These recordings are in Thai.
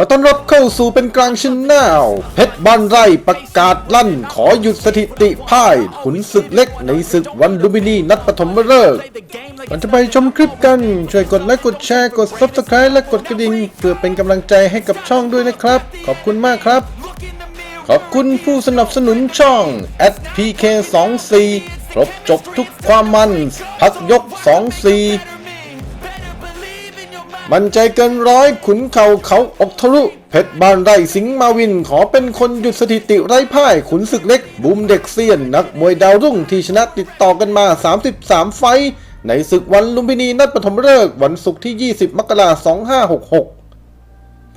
ขอต้อนรับเข้าสู่เป็นกลางชนแนลเพชรบ้านไร่ประกาศลั่น ขอหยุดสถิติพ่ายขุนศึกเล็กในศึกวันลุมพินีนัดปฐมฤกษ์ก่อนจะไปชมคลิปกัน ช่วยกดไลค์กดแชร์กด Subscribe และกดกระดิ่งเพื่อเป็นกำลังใจให้กับช่องด้วยนะครับ ขอบคุณมากครับ ขอบคุณผู้สนับสนุนช่อง @pk24 ครบจบทุกความมัน พักยก 24 มั่นใจเกินร้อยขุนเข่าเขาอกทะลุเพชรบานไร่สิงมาวินขอเป็นคนหยุดสถิติไร้พ่ายขุนศึกเล็กบูมเด็กเซียน นักมวยดาวรุ่งที่ชนะติดต่อกันมา 33 ไฟในศึกวันลุมพินีนัดปฐมฤกษ์วันศุกร์ที่ 20 มกราคม 2566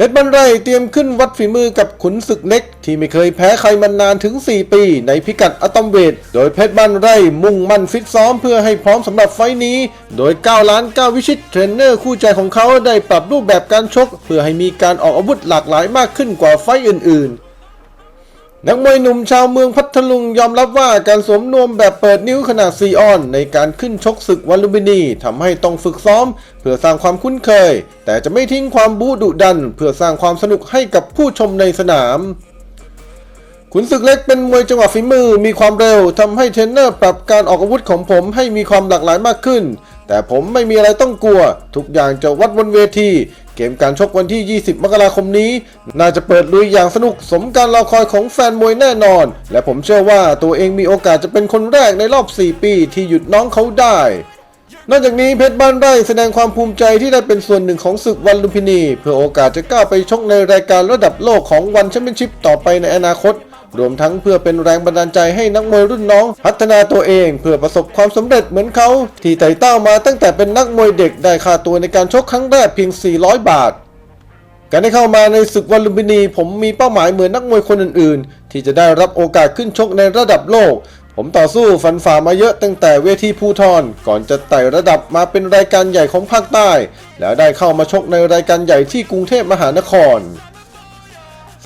เพชรบันไรเตรียมขึ้นวัดฝีมือกับขุนศึกเล็ก ที่ไม่เคยแพ้ใครมานานถึง 4 ปี ในพิกัดอะตอมเวท โดยเพชรบันไร่มุ่งมั่นฟิตซ้อมเพื่อให้พร้อมสำหรับไฟต์นี้ โดย9ล้าน9วิชิตเทรนเนอร์คู่ใจของเขาได้ปรับรูปแบบการชก เพื่อให้มีการออกอาวุธหลากหลายมากขึ้นกว่าไฟต์อื่นๆ นักมวยหนุ่มชาวเมืองพัทลุงยอมรับว่าการสวมนวมแบบเปิดนิ้วขนาดซีออน ในการขึ้นชกศึกวันลุมพินีทำให้ต้องฝึกซ้อม เพื่อสร้างความคุ้นเคย แต่จะไม่ทิ้งความบูดุดัน เพื่อสร้างความสนุกให้กับผู้ชมในสนาม ขุนศึกเล็กเป็นมวยจังหวะฝีมือมีความเร็วทำให้เทรนเนอร์ปรับการออกอาวุธของผมให้มีความหลากหลายมากขึ้น แต่ผมไม่มีอะไรต้องกลัว ทุกอย่างจะวัดบนเวที เกมการชกวันที่ 20 มกราคมนี้ น่าจะเปิดลุยอย่างสนุกสมการรอคอยของแฟนมวยแน่นอน และผมเชื่อว่าตัวเองมีโอกาสจะเป็นคนแรกในรอบ 4 ปีที่หยุดน้องเขาได้ นอกจากนี้เพชรบ้านไร่แสดงความภูมิใจที่ได้เป็นส่วนหนึ่งของศึกวันลุมพินี เพื่อโอกาสจะก้าวไปชกในรายการระดับโลกของวันแชมเปี้ยนชิพต่อไปในอนาคต รวมทั้งเพื่อเป็นแรงบันดาลใจให้นักมวยรุ่นน้อง พัฒนาตัวเอง เพื่อประสบความสำเร็จเหมือนเขา ที่ไต่เต้ามาตั้งแต่เป็นนักมวยเด็กได้ค่าตัวในการชกครั้งแรกเพียง 400 บาทการได้เข้ามาในศึกวันลุมพินี ผมมีเป้าหมายเหมือนนักมวยคนอื่นๆ ที่จะได้รับโอกาสขึ้นชกในระดับโลก ผมต่อสู้ฟันฝ่ามาเยอะตั้งแต่เวทีภูทรก่อนจะไต่ระดับมาเป็นรายการใหญ่ของภาคใต้ แล้วได้เข้ามาชกในรายการใหญ่ที่กรุงเทพมหานคร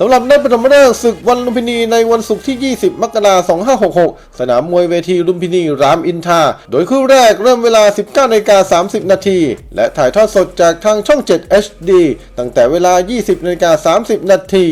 สำหรับนัดปฐมฤกษ์ศึกวันลุมพินีในวันศุกร์ที่ 20 มกราคม 2566 สนามมวยเวทีลุมพินีรามอินทราโดยคู่แรกเริ่มเวลา 19นาฬิกา30 นาที และถ่ายทอดสดจากทางช่อง 7 HD ตั้งแต่เวลา 20นาฬิกา30 นาที